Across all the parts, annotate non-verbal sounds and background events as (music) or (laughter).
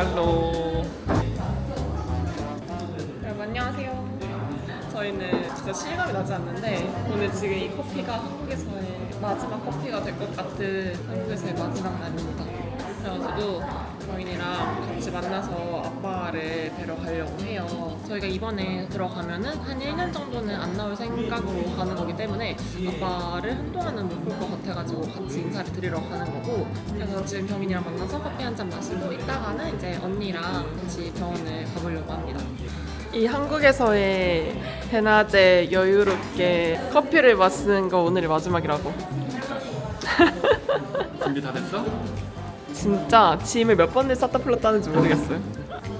할로. 여러분 안녕하세요. 저희는 진짜 실감이 나지 않는데 오늘 지금 이 커피가 한국에서의 마지막 커피가 될 것 같은 한국에서의 마지막 날입니다. 그래가지고 저희랑 같이 만나서 아빠를 뵈러 가려고 해요. 저희가 이번에 들어가면은 한 1년 정도는 안 나올 생각으로 가는 거기 때문에 아빠를 한동안은 못 볼 것 같아가지고 같이 인사를 드리러 가는 거고 그래서 지금 병인이랑 만나서 커피 한 잔 마시고 있다가는 이제 언니랑 같이 병원을 가보려고 합니다. 이 한국에서의 대낮에 여유롭게 커피를 마시는 거 오늘이 마지막이라고. 준비 다 됐어? 진짜 짐을 몇 번을 쌌다 풀었다 하는지 모르겠어요.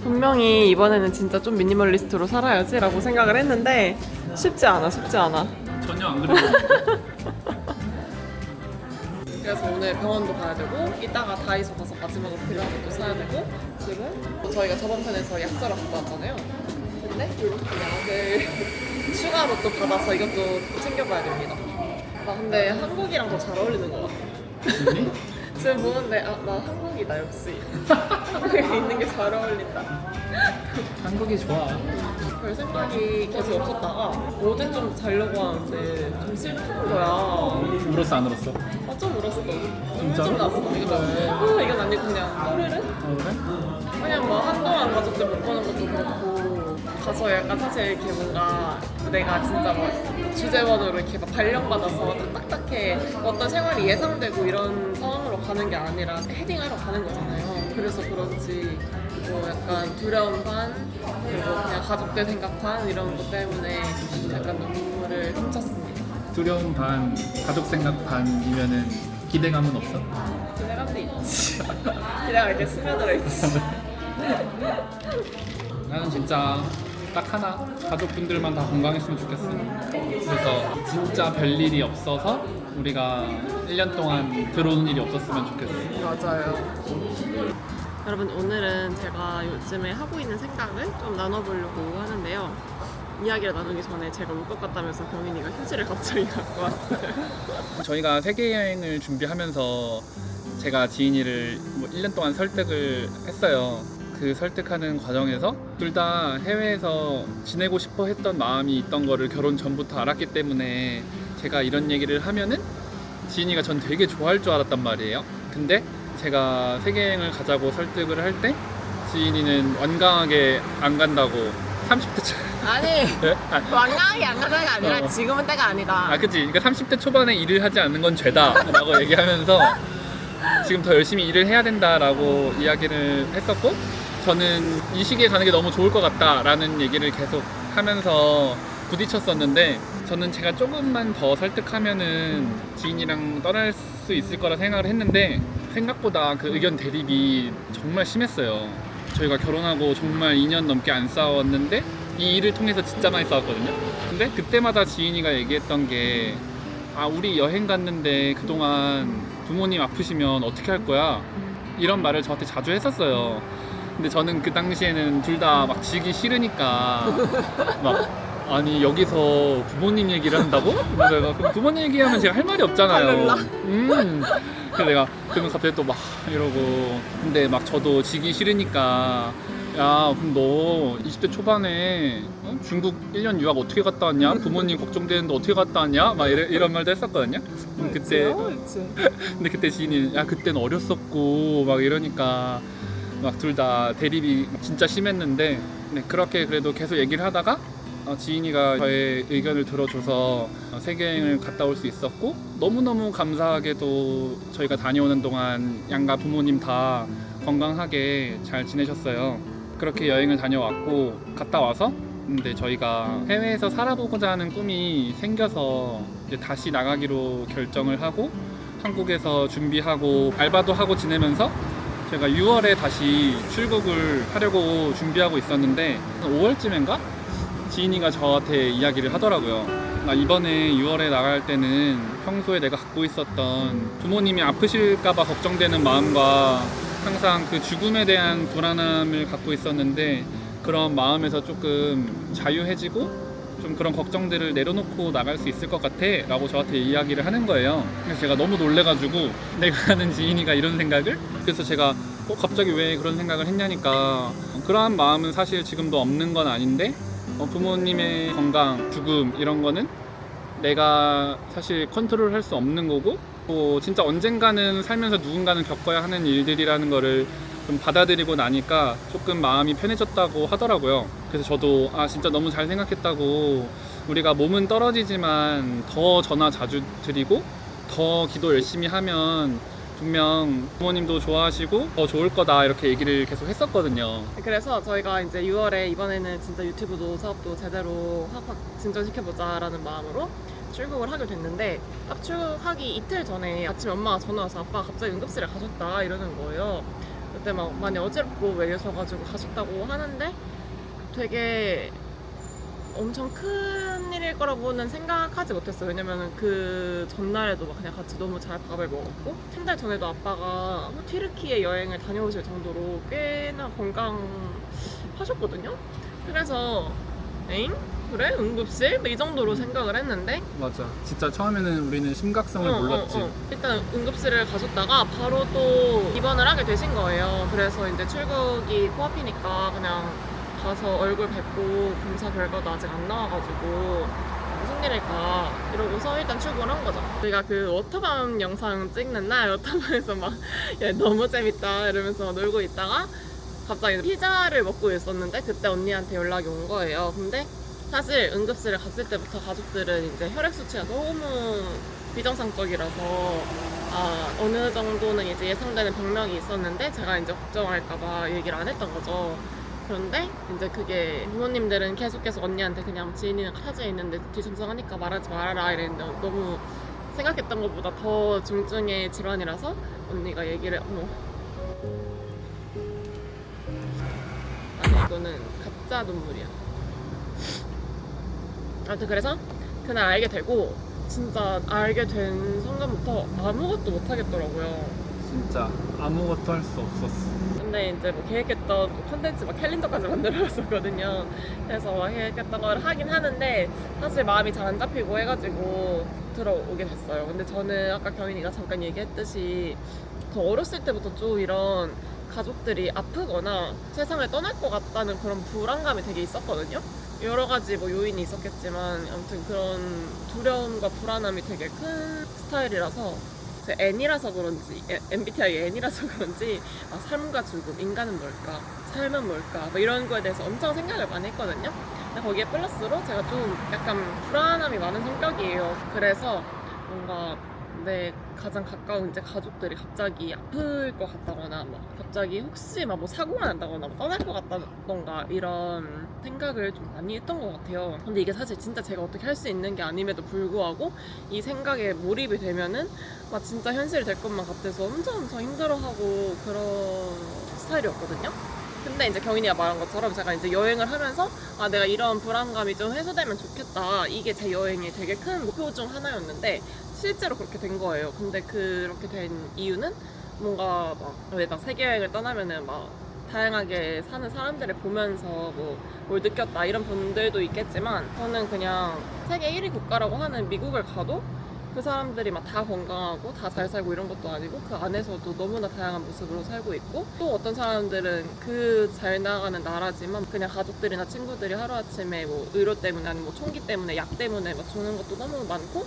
분명히 이번에는 진짜 좀 미니멀리스트로 살아야지라고 생각을 했는데 쉽지 않아, 쉽지 않아. 전혀 안 그래도. (laughs) 그래서 오늘 병원도 가야 되고 이따가 다이소 가서 마지막으로 필요한 것도 사야 되고 지금 또 저희가 저번 편에서 약 사러 갔다 왔잖아요. 근데 이렇게 약을 추가로 또 받아서 이것도 챙겨봐야 됩니다. 나 근데 한국이랑 더 잘 어울리는 것 같아. 지금 보는데 아 나 한국이다 역시 한국에 있는 게 잘 어울린다. 한국이 좋아. 별 생각이 계속 없었다가 어제 좀 자려고 하는데 좀 슬픈 거야. 울었어 안 울었어? 아, 좀 울었어. 진짜로? 좀 났어. 이거 아, 이건 아니고 그냥 또르르? 어, 그래? 그냥 뭐 한동안 가족들 못 보는 것도 그렇고 가서 약간 사실 이렇게 뭔가 내가 진짜 막 주재원으로 이렇게 막 발령받아서 딱딱해 어떤 생활이 예상되고 이런 상황으로 가는 게 아니라 헤딩하러 가는 거잖아요. 그래서 그런지 뭐 약간 두려움 반 그리고 그냥 가족들 생각 반 이런 것 때문에 약간 눈물을 훔쳤습니다. 두려움 반, 가족 생각 반이면은 기대감은 없어? 기대감도 있지. 기대가 이렇게 스며들어 있지. (laughs) 나는 진짜 딱 하나 가족분들만 다 건강했으면 좋겠어. 그래서 진짜 별일이 없어서 우리가 1년 동안 들어오는 일이 없었으면 좋겠어. 맞아요. 여러분 오늘은 제가 요즘에 하고 있는 생각을 좀 나눠보려고 하는데요. 이야기를 나누기 전에 제가 울 것 같다면서 경인이가 휴지를 갑자기 갖고 왔어요. 저희가 세계 여행을 준비하면서 제가 지인이를 뭐 1년 동안 설득을 했어요. 그 설득하는 과정에서 둘 다 해외에서 지내고 싶어 했던 마음이 있던 거를 결혼 전부터 알았기 때문에 제가 이런 얘기를 하면은 지인이가 전 되게 좋아할 줄 알았단 말이에요. 근데 제가 세계 여행을 가자고 설득을 할 때 지인이는 완강하게 안 간다고 30대 초 아니 예? (laughs) 아, 완강하게 안 가는 게 아니라 어. 지금은 때가 아니다. 아, 그치. 그러니까 30대 초반에 일을 하지 않는 건 죄다라고 (laughs) 얘기하면서 지금 더 열심히 일을 해야 된다라고 이야기를 했었고 저는 이 시기에 가는 게 너무 좋을 것 같다라는 얘기를 계속 하면서 부딪혔었는데 저는 제가 조금만 더 설득하면은 지인이랑 떠날 수 있을 거라 생각을 했는데 생각보다 그 의견 대립이 정말 심했어요. 저희가 결혼하고 정말 2년 넘게 안 싸웠는데 이 일을 통해서 진짜 많이 싸웠거든요. 근데 그때마다 지인이가 얘기했던 게 아, 우리 여행 갔는데 그동안 부모님 아프시면 어떻게 할 거야? 이런 말을 저한테 자주 했었어요. 근데 저는 그 당시에는 둘 다 막 지기 싫으니까 막 아니 여기서 부모님 얘기를 한다고? 그래서 내가 그럼 부모님 얘기하면 제가 할 말이 없잖아요. 달라. 음. 그래서 내가 그러면 갑자기 또 막 이러고 근데 막 저도 지기 싫으니까 야 그럼 너 20대 초반에 어? 중국 1년 유학 어떻게 갔다 왔냐? 부모님 걱정되는데 어떻게 갔다 왔냐? 막 이래, 이런 말도 했었거든요. 그럼 그때 (laughs) 근데 그때 지인이 야 그때는 어렸었고 막 이러니까 막 둘 다 대립이 진짜 심했는데 네, 그렇게 그래도 계속 얘기를 하다가 어, 지인이가 저의 의견을 들어줘서 어, 세계여행을 갔다 올 수 있었고 너무너무 감사하게도 저희가 다녀오는 동안 양가 부모님 다 건강하게 잘 지내셨어요. 그렇게 여행을 다녀왔고 갔다 와서 근데 저희가 해외에서 살아보고자 하는 꿈이 생겨서 이제 다시 나가기로 결정을 하고 한국에서 준비하고 알바도 하고 지내면서 제가 6월에 다시 출국을 하려고 준비하고 있었는데 5월쯤인가 지인이가 저한테 이야기를 하더라고요. 나 이번에 6월에 나갈 때는 평소에 내가 갖고 있었던 부모님이 아프실까봐 걱정되는 마음과 항상 그 죽음에 대한 불안함을 갖고 있었는데 그런 마음에서 조금 자유해지고 좀 그런 걱정들을 내려놓고 나갈 수 있을 것 같아 라고 저한테 이야기를 하는 거예요. 그래서 제가 너무 놀래가지고 내가 아는 지인이가 이런 생각을? 그래서 제가 어, 갑자기 왜 그런 생각을 했냐니까 그러한 마음은 사실 지금도 없는 건 아닌데 어, 부모님의 건강, 죽음 이런 거는 내가 사실 컨트롤 할 수 없는 거고 또 진짜 언젠가는 살면서 누군가는 겪어야 하는 일들이라는 거를 좀 받아들이고 나니까 조금 마음이 편해졌다고 하더라고요. 그래서 저도 아 진짜 너무 잘 생각했다고 우리가 몸은 떨어지지만 더 전화 자주 드리고 더 기도 열심히 하면 분명 부모님도 좋아하시고 더 좋을 거다 이렇게 얘기를 계속 했었거든요. 그래서 저희가 이제 6월에 이번에는 진짜 유튜브도 사업도 제대로 확확 진전시켜보자라는 마음으로 출국을 하게 됐는데 딱 출국하기 이틀 전에 아침에 엄마가 전화 와서 아빠가 갑자기 응급실에 가셨다 이러는 거예요. 그때 막 많이 어지럽고 왜 이러셔가지고 가셨다고 하는데 되게 엄청 큰 일일 거라고는 생각하지 못했어요. 왜냐면은 그 전날에도 막 그냥 같이 너무 잘 밥을 먹었고 한 달 전에도 아빠가 뭐 튀르키예 여행을 다녀오실 정도로 꽤나 건강하셨거든요. 그래서 에잉? 그래? 응급실? 뭐이 정도로 생각을 했는데 맞아. 진짜 처음에는 우리는 심각성을 어, 몰랐지. 어, 어. 일단 응급실을 가셨다가 바로 또 입원을 하게 되신 거예요. 그래서 이제 출국이 코앞이니까 그냥 가서 얼굴 뵙고 검사 결과도 아직 안 나와가지고 무슨 일일까 이러고서 일단 출국을 한 거죠. 저희가 그 워터밤 영상 찍는 날 워터밤에서 막 (laughs) 야, 너무 재밌다 이러면서 놀고 있다가 갑자기 피자를 먹고 있었는데 그때 언니한테 연락이 온 거예요. 근데 사실 응급실에 갔을 때부터 가족들은 이제 혈액 수치가 너무 비정상적이라서 아 어느 정도는 이제 예상되는 병명이 있었는데 제가 이제 걱정할까봐 얘기를 안 했던 거죠. 그런데 이제 그게 부모님들은 계속 계속 언니한테 그냥 지인이랑 타지에 있는데 뒤숭숭하니까 말하지 말아라 이랬는데 너무 생각했던 것보다 더 중증의 질환이라서 언니가 얘기를 어머 아니 이거는 가짜 눈물이야. 아무튼 그래서 그날 알게 되고 진짜 알게 된 순간부터 아무것도 못 하겠더라고요. 진짜 아무것도 할 수 없었어. 근데 이제 뭐 계획했던 컨텐츠 막 캘린더까지 만들어놨었거든요. 그래서 막 계획했던 걸 하긴 하는데 사실 마음이 잘 안 잡히고 해가지고 들어오게 됐어요. 근데 저는 아까 경인이가 잠깐 얘기했듯이 더 어렸을 때부터 좀 이런 가족들이 아프거나 세상을 떠날 것 같다는 그런 불안감이 되게 있었거든요. 여러 가지 뭐 요인이 있었겠지만 아무튼 그런 두려움과 불안함이 되게 큰 스타일이라서 제 N이라서 그런지 에- MBTI N이라서 그런지 아, 삶과 죽음, 인간은 뭘까, 삶은 뭘까 뭐 이런 거에 대해서 엄청 생각을 많이 했거든요. 근데 거기에 플러스로 제가 좀 약간 불안함이 많은 성격이에요. 그래서 뭔가 내 가장 가까운 이제 가족들이 갑자기 아플 것 같다거나 막 갑자기 혹시 막 뭐 사고가 난다거나 뭐 떠날 것 같다던가 이런 생각을 좀 많이 했던 것 같아요. 근데 이게 사실 진짜 제가 어떻게 할 수 있는 게 아님에도 불구하고 이 생각에 몰입이 되면은 막 진짜 현실이 될 것만 같아서 엄청 엄청 힘들어하고 그런 스타일이었거든요. 근데 이제 경인이가 말한 것처럼 제가 이제 여행을 하면서 아 내가 이런 불안감이 좀 해소되면 좋겠다 이게 제 여행의 되게 큰 목표 중 하나였는데 실제로 그렇게 된 거예요. 근데 그렇게 된 이유는 뭔가 막 왜 막 세계 여행을 떠나면은 막 다양하게 사는 사람들을 보면서 뭐 뭘 느꼈다 이런 분들도 있겠지만 저는 그냥 세계 1위 국가라고 하는 미국을 가도 그 사람들이 막 다 건강하고 다 잘 살고 이런 것도 아니고 그 안에서도 너무나 다양한 모습으로 살고 있고 또 어떤 사람들은 그 잘 나가는 나라지만 그냥 가족들이나 친구들이 하루아침에 뭐 의료 때문에 아니면 뭐 총기 때문에 약 때문에 막 죽는 것도 너무 많고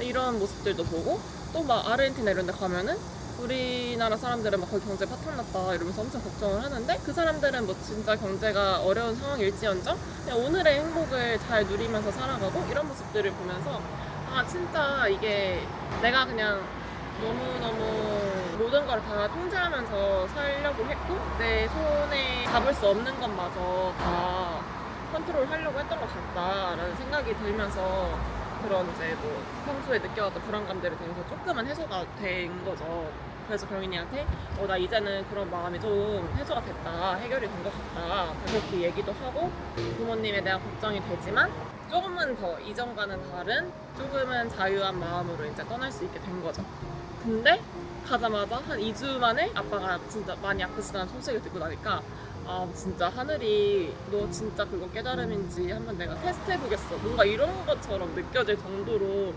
이런 모습들도 보고 또 막 아르헨티나 이런 데 가면은 우리나라 사람들은 막 거기 경제 파탄 났다 이러면서 엄청 걱정을 하는데 그 사람들은 뭐 진짜 경제가 어려운 상황일지언정 그냥 오늘의 행복을 잘 누리면서 살아가고 이런 모습들을 보면서 아 진짜 이게 내가 그냥 너무너무 모든 걸 다 통제하면서 살려고 했고 내 손에 잡을 수 없는 것마저 다 컨트롤 하려고 했던 것 같다라는 생각이 들면서 그런 이제 뭐 평소에 느껴왔던 불안감들에 대해서 조금은 해소가 된 거죠. 그래서 경인이한테 어 나 이제는 그런 마음이 좀 해소가 됐다 해결이 된 것 같다 그렇게 얘기도 하고 부모님에 대한 걱정이 되지만 조금은 더 이전과는 다른 조금은 자유한 마음으로 이제 떠날 수 있게 된 거죠. 근데 가자마자 한 2주 만에 아빠가 진짜 많이 아프시다는 소식을 듣고 나니까 아 진짜 하늘이 너 진짜 그거 깨달음인지 한번 내가 테스트 해보겠어 뭔가 이런 것처럼 느껴질 정도로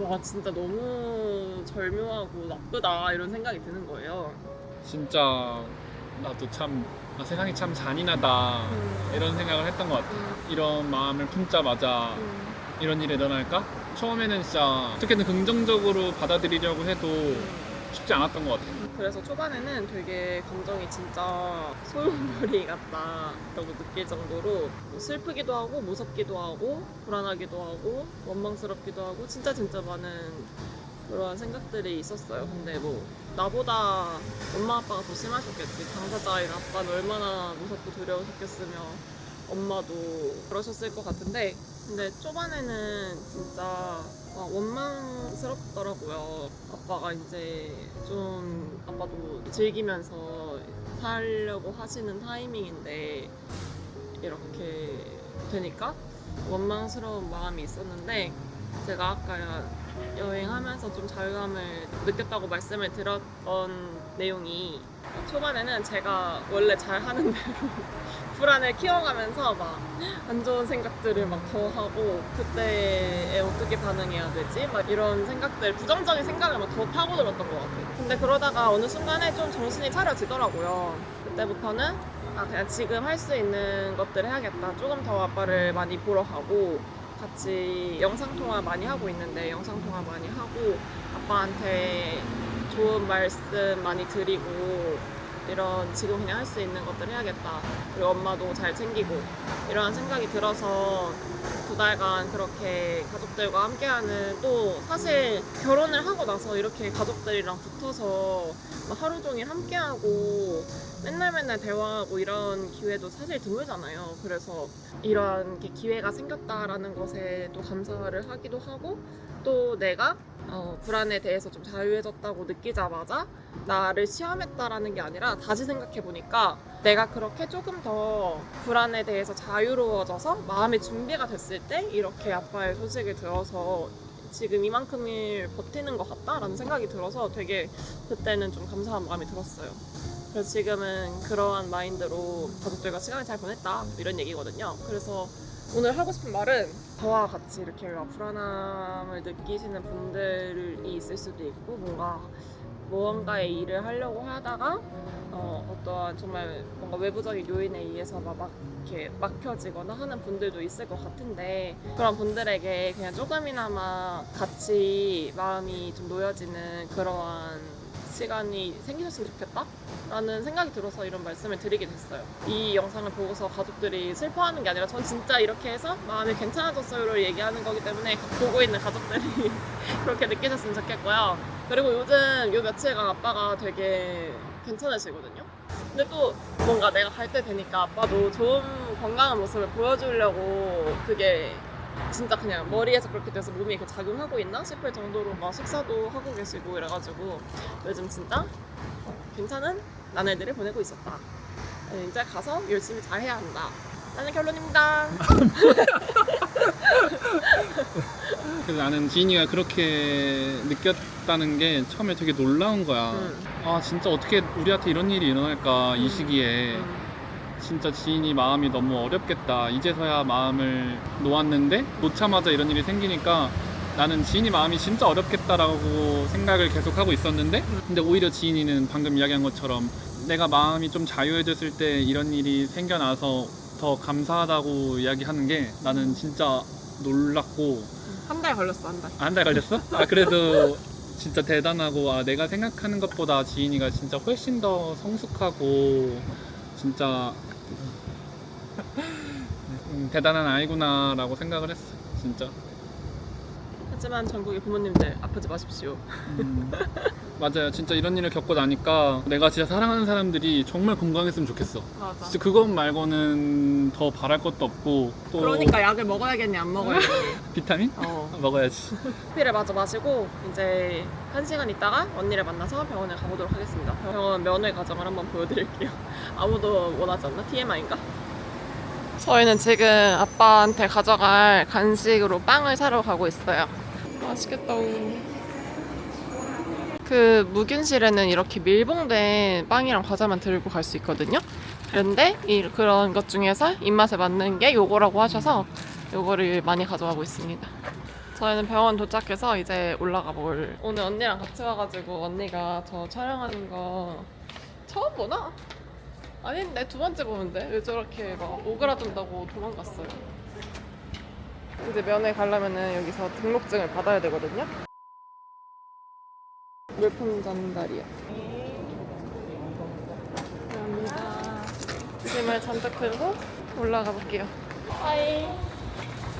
와 진짜 너무 절묘하고 나쁘다 이런 생각이 드는 거예요 진짜 나도 참 아, 세상이 참 잔인하다 음. 이런 생각을 했던 것 같아. 음. 이런 마음을 품자마자 음. 이런 일이 일어날까? 처음에는 진짜 어떻게든 긍정적으로 받아들이려고 해도 쉽지 않았던 것 같아. 그래서 초반에는 되게 감정이 진짜 소용돌이 같다라고 느낄 정도로 뭐 슬프기도 하고 무섭기도 하고 불안하기도 하고 원망스럽기도 하고 진짜 진짜 많은 그런 생각들이 있었어요. 근데 뭐 나보다 엄마 아빠가 더 심하셨겠지. 당사자인 아빠는 얼마나 무섭고 두려우셨겠으며 엄마도 그러셨을 것 같은데 근데 초반에는 진짜 아, 원망스럽더라고요. 아빠가 이제 좀 아빠도 즐기면서 살려고 하시는 타이밍인데 이렇게 되니까 원망스러운 마음이 있었는데 제가 아까 여행하면서 좀 자유감을 느꼈다고 말씀을 드렸던 내용이 초반에는 제가 원래 잘 하는 대로 불안을 키워가면서 막 안 좋은 생각들을 막 더 하고 그때에 어떻게 반응해야 되지? 막 이런 생각들 부정적인 생각을 막 더 파고들었던 것 같아요. 근데 그러다가 어느 순간에 좀 정신이 차려지더라고요. 그때부터는 아 그냥 지금 할 수 있는 것들 해야겠다. 조금 더 아빠를 많이 보러 가고 같이 영상 통화 많이 하고 있는데 영상 통화 많이 하고 아빠한테 좋은 말씀 많이 드리고 이런 지금 그냥 할 수 있는 것들 해야겠다. 그리고 엄마도 잘 챙기고 이런 생각이 들어서 두 달간 그렇게 가족들과 함께하는 또 사실 결혼을 하고 나서 이렇게 가족들이랑 붙어서 막 하루 종일 함께하고 맨날 맨날 대화하고 이런 기회도 사실 드물잖아요. 그래서 이런 게 기회가 생겼다라는 것에 또 감사를 하기도 하고 또 내가 어, 불안에 대해서 좀 자유해졌다고 느끼자마자 나를 시험했다라는 게 아니라 다시 생각해 보니까 내가 그렇게 조금 더 불안에 대해서 자유로워져서 마음의 준비가 됐을 때 이렇게 아빠의 소식을 들어서 지금 이만큼을 버티는 것 같다라는 생각이 들어서 되게 그때는 좀 감사한 마음이 들었어요. 그래서 지금은 그러한 마인드로 가족들과 시간을 잘 보냈다 이런 얘기거든요. 그래서 오늘 하고 싶은 말은 저와 같이 이렇게 막 불안함을 느끼시는 분들이 있을 수도 있고 뭔가 무언가의 일을 하려고 하다가 어, 어떠한 정말 뭔가 외부적인 요인에 의해서 막, 막 이렇게 막혀지거나 하는 분들도 있을 것 같은데 그런 분들에게 그냥 조금이나마 같이 마음이 좀 놓여지는 그러한 시간이 생기셨으면 좋겠다? 라는 생각이 들어서 이런 말씀을 드리게 됐어요. 이 영상을 보고서 가족들이 슬퍼하는 게 아니라 전 진짜 이렇게 해서 마음이 괜찮아졌어요를 얘기하는 거기 때문에 보고 있는 가족들이 (laughs) 그렇게 느끼셨으면 좋겠고요. 그리고 요즘 요 며칠간 아빠가 되게 괜찮으시거든요. 근데 또 뭔가 내가 갈 때 되니까 아빠도 좋은 건강한 모습을 보여주려고 그게 진짜 그냥 머리에서 그렇게 돼서 몸이 이렇게 작용하고 있나 싶을 정도로 막 식사도 하고 계시고 이래가지고 요즘 진짜 괜찮은 나날들을 보내고 있었다. 네, 이제 가서 열심히 잘 해야 한다. 라는 결론입니다. (laughs) 그래서 나는 지인이가 그렇게 느꼈다는 게 처음에 되게 놀라운 거야. 음. 아 진짜 어떻게 우리한테 이런 일이 일어날까 이 음. 시기에 음. 진짜 지인이 마음이 너무 어렵겠다. 이제서야 마음을 놓았는데 놓자마자 이런 일이 생기니까 나는 지인이 마음이 진짜 어렵겠다라고 생각을 계속 하고 있었는데 근데 오히려 지인이는 방금 이야기한 것처럼 내가 마음이 좀 자유해졌을 때 이런 일이 생겨나서 더 감사하다고 이야기하는 게 나는 진짜 놀랐고 한 달 걸렸어 한 달. 아, 한달 걸렸어? 아 그래도 진짜 대단하고 아 내가 생각하는 것보다 지인이가 진짜 훨씬 더 성숙하고 진짜 음, 대단한 아이구나라고 생각을 했어 진짜 하지만 전국의 부모님들 아프지 마십시오. 음, 맞아요 진짜 이런 일을 겪고 나니까 내가 진짜 사랑하는 사람들이 정말 건강했으면 좋겠어 맞아. 진짜 그것 말고는 더 바랄 것도 없고 또 그러니까 약을 먹어야겠니 안 먹어야겠니. (laughs) 비타민? 어. 먹어야지 커피를 마저 마시고 이제 한 시간 있다가 언니를 만나서 병원에 가보도록 하겠습니다. 병원 면회 과정을 한번 보여드릴게요. 아무도 원하지 않나? TMI인가? 저희는 지금 아빠한테 가져갈 간식으로 빵을 사러 가고 있어요. 맛있겠다. 그 무균실에는 이렇게 밀봉된 빵이랑 과자만 들고 갈 수 있거든요. 그런데 이 그런 것 중에서 입맛에 맞는 게 요거라고 하셔서 요거를 많이 가져가고 있습니다. 저희는 병원 도착해서 이제 올라가 볼. 오늘 언니랑 같이 와가지고 언니가 저 촬영하는 거 처음 보나? 아닌데 두 번째 보는데 왜 저렇게 막 오그라든다고 도망갔어요. 이제 면회 가려면은 여기서 등록증을 받아야 되거든요. 물품 전달이요. 감사합니다. 짐을 잔뜩 들고 올라가 볼게요. 하이.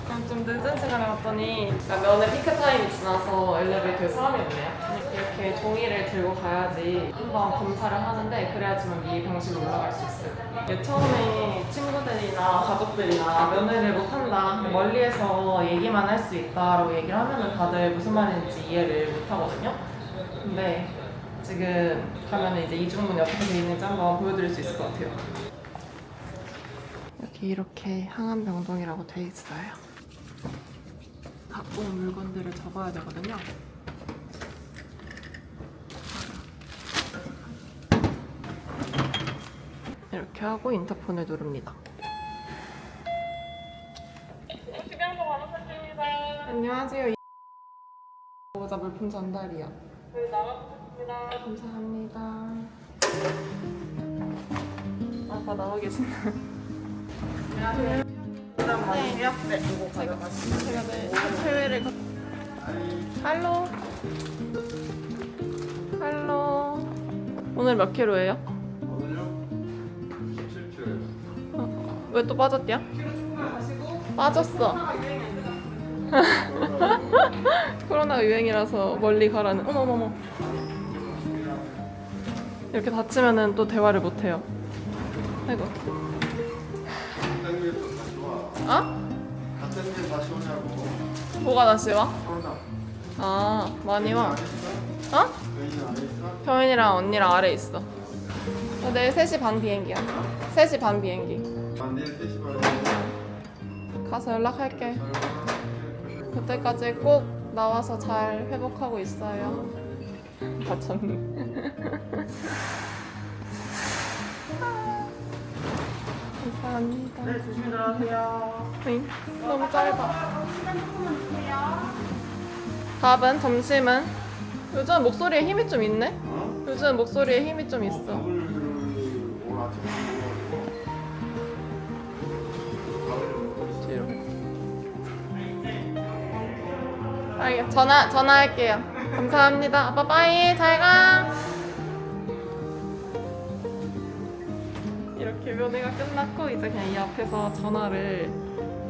그럼 좀 늦은 시간에 왔더니 면회 피크 타임이 지나서 엘리베이터에 사람이 없네요. 이렇게 종이를 들고 가야지 한번 검사를 하는데 그래야지만 이 병실로 올라갈 수 있어요. 이게 처음에 친구들이나 가족들이나 면회를 못한다, 멀리에서 얘기만 할 수 있다라고 얘기를 하면은 다들 무슨 말인지 이해를 못하거든요. 근데 지금 가면 이제 이중문 어떻게 돼 있는지 한번 보여드릴 수 있을 것 같아요. 여기 이렇게 항암병동이라고 돼 있어요. 갖고 온 물건들을 적어야 되거든요. 이렇게 하고 인터폰을 누릅니다. 안녕하세요. 보호자 물품 전달이요. 네, 나가겠습니다. 감사합니다. 아까 나와 계신다. 일단 마시고요. 네, 이거 가져가시면 제가 네 해외를 가... 할로 할로 오늘 몇 킬로예요? 왜 또 빠졌냐? 빠졌어 (laughs) 코로나 유행이라서 멀리 가라는 어머머머 이렇게 다치면은 또 대화를 못 해요 아이고? 같은 게 다시 오냐고. 뭐가 다시 와? 코로나. 아 많이 와? 어? 있어? 경현이랑 언니랑 아래 있어. 어, 내일 3시 반 비행기야. 3시 반 비행기. 만일 3시 반에 가서 연락할게. 그때까지 꼭 나와서 잘 회복하고 있어요. 다쳤네. (laughs) 감사합니다. 네, 조심히 들어가세요. 응, 너무 짧아. 밥은? 점심은? 요즘 목소리에 힘이 좀 있네? 어? 요즘 목소리에 힘이 좀 있어. 밥을 알겠, 전화, 전화할게요. 감사합니다. 아빠 빠이, 잘 가. 이렇게 면회가 끝났고, 이제 그냥 이 앞에서 전화를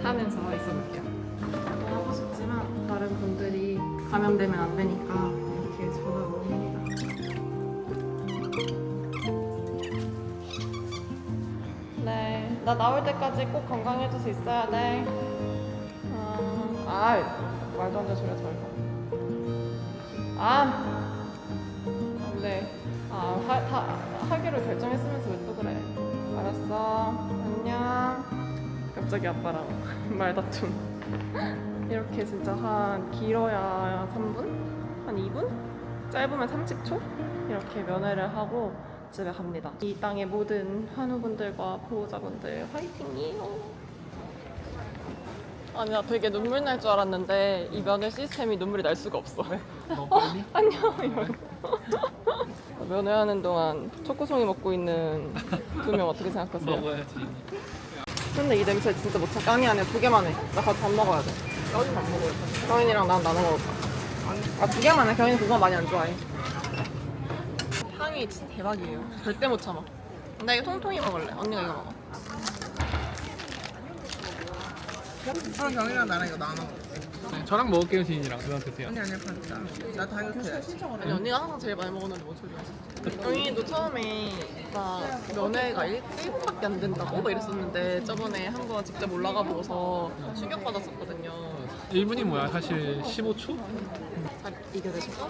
하면서 있어볼게요. 뭐 하고 싶지만, 다른 분들이 감염되면 안 되니까, 이렇게 전화를 옵니다. 네, 나 나올 때까지 꼭 건강해질 수 있어야 돼. 어, 아, 말도 안 되는 소리 하지 말고. 아, 네. 아, 하, 하, 하기로 결정했으면서 왜 또 그래? 알았어. 안녕. 갑자기 아빠랑 (laughs) 말다툼. 이렇게 진짜 한 길어야 3분? 한 2분? 짧으면 30초? 이렇게 면회를 하고 집에 갑니다. 이 땅의 모든 환우분들과 보호자분들 화이팅이요. 아니 나 되게 눈물 날 줄 알았는데 이 면회 시스템이 눈물이 날 수가 없어. (laughs) 너 빨리? 안녕 이러고. 면회하는 동안 초코송이 먹고 있는 두 명 어떻게 생각하세요? 먹어야지. 근데 이 냄새 진짜 못 참. 깡이 안에 두 개만 해. 나 같이 밥 먹어야 돼. 여기 밥 먹어요. 경인이랑 난 나눠 먹을까? 아두 개만 해. 경인 그거 많이 안 좋아해. 향이 진짜 대박이에요. 절대 못 참아. 나 이거 통통이 먹을래. 언니가 이거 먹어. 저랑 경이랑 나랑 이거 나눠. 네, 저랑 먹을게요, 지인이랑. 누나 드세요. 아니 아니야 반자. 나 다이어트 해야지. 아니 언니가 항상 제일 많이 먹었는데 뭔 소리야? 경인이도 처음에 막 면회가 1, 1분밖에 안 된다고 막 이랬었는데 저번에 한번 직접 올라가 보고서 충격받았었거든요. 1분이 뭐야? 사실 15초? 잘 이겨내셔서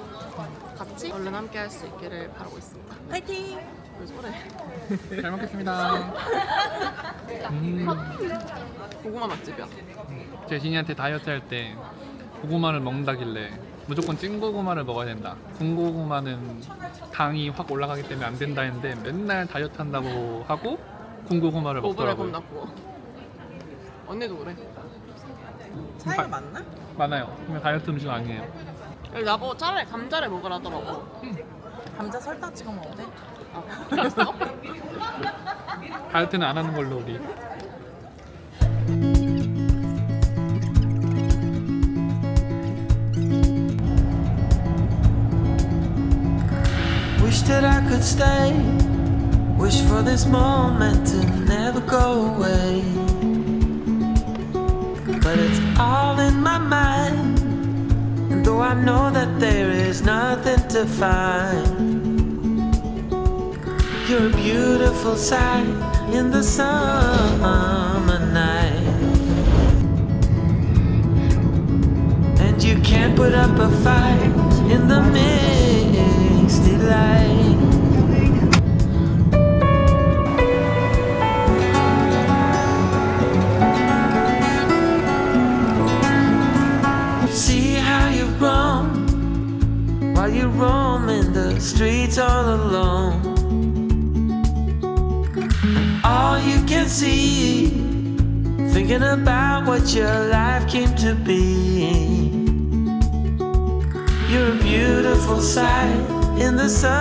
같이 얼른 함께 할 수 있기를 바라고 있습니다. 파이팅! 왜 저래? (laughs) 잘 먹겠습니다. (laughs) 음, 고구마 맛집이야. 제 지인한테 다이어트 할 때 고구마를 먹는다길래 무조건 찐 고구마를 먹어야 된다. 군고구마는 당이 확 올라가기 때문에 안 된다 했는데 맨날 다이어트 한다고 하고 군고구마를 먹더라고요. 겁나 구워. 언니도 그래. 차이가 바- 많나? 많아요. 그냥 다이어트 음식 아니에요. 나보고 차라리 감자를 먹으라더라고. 감자 설탕 찍어 먹어도 돼? 아, 그랬어? 다이어트는 안 하는 걸로 우리. That I could stay. Wish for this moment to never go away. But it's all in my mind. And though I know that there is nothing to find, you're a beautiful sight in the summer night. And you can't put up a fight in the misty light. Streets all alone. All you can see, thinking about what your life came to be. You're a beautiful sight in the sun.